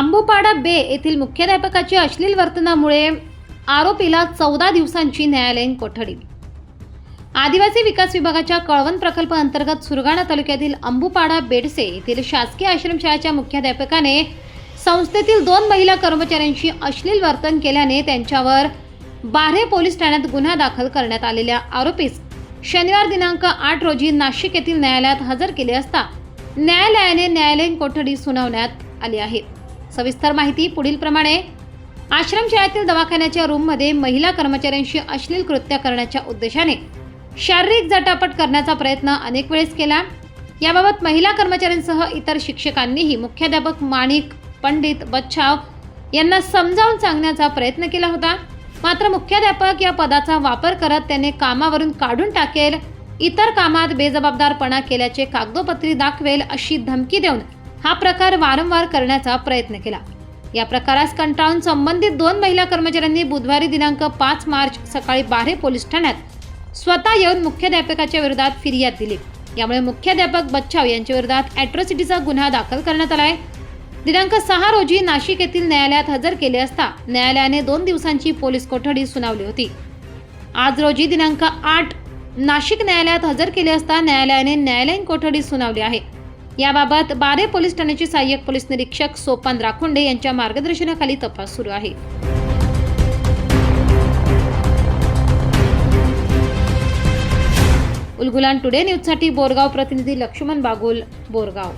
बांबूपाडा बे येथील मुख्याध्यापकाच्या अश्लील वर्तनामुळे आरोपीला चौदा दिवसांची न्यायालयीन कोठडी. आदिवासी विकास विभागाच्या कळवण प्रकल्प अंतर्गत सुरगाणा तालुक्यातील अंबुपाडा बेडसे येथील शासकीय आश्रमशाळेच्या मुख्याध्यापकाने संस्थेतील दोन महिला कर्मचाऱ्यांशी अश्लील वर्तन केल्याने त्यांच्यावर बारे पोलीस ठाण्यात गुन्हा दाखल करण्यात आलेल्या आरोपीस शनिवार दिनांक आठ रोजी नाशिक येथील न्यायालयात हजर केले असता न्यायालयाने न्यायालयीन कोठडी सुनावण्यात आली आहे. सविस्तर माहिती पुढील प्रमाणे आश्रमशाळेतील दवाखान्याच्या रूममध्ये महिला कर्मचाऱ्यांशी अश्लील कृत्य करण्याच्या उद्देशाने शारीरिक जटापट करण्याचा प्रयत्न अनेक वेळेस केला. याबाबत महिला कर्मचाऱ्यांसह इतर शिक्षकांनीही मुख्याध्यापक माणिक पंडित बच्छाव यांना समजावून सांगण्याचा प्रयत्न केला होता. मात्र मुख्याध्यापक या पदाचा वापर करत त्याने कामावरून काढून टाकेल इतर कामात बेजबाबदारपणा केल्याचे कागदोपत्री दाखवेल अशी धमकी देऊन हा प्रकार वारंवार करण्याचा प्रयत्न केला. या प्रकारास कंटाळून संबंधित दोन महिला कर्मचाऱ्यांनी बुधवारी दिनांक पाच मार्च सकाळी बारे पोलीस ठाण्यात स्वतः येऊन मुख्याध्यापकाच्या विरोधात फिर्याद दिली. यामुळे मुख्याध्यापक बच्चाव यांच्या विरोधात अॅट्रॉसिटीचा गुन्हा दाखल करण्यात आला आहे. दिनांक सहा रोजी नाशिक येथील न्यायालयात हजर केले असता न्यायालयाने दोन दिवसांची पोलीस कोठडी सुनावली होती. आज रोजी दिनांक आठ नाशिक न्यायालयात हजर केले असता न्यायालयाने न्यायालयीन कोठडी सुनावली आहे. याबाबत बारे पोलीस ठाण्याचे सहाय्यक पोलीस निरीक्षक सोपान राखोंडे यांच्या मार्गदर्शनाखाली तपास सुरू आहे. उलगुलान टुडे न्यूजसाठी बोरगाव प्रतिनिधी लक्ष्मण बागुल बोरगाव.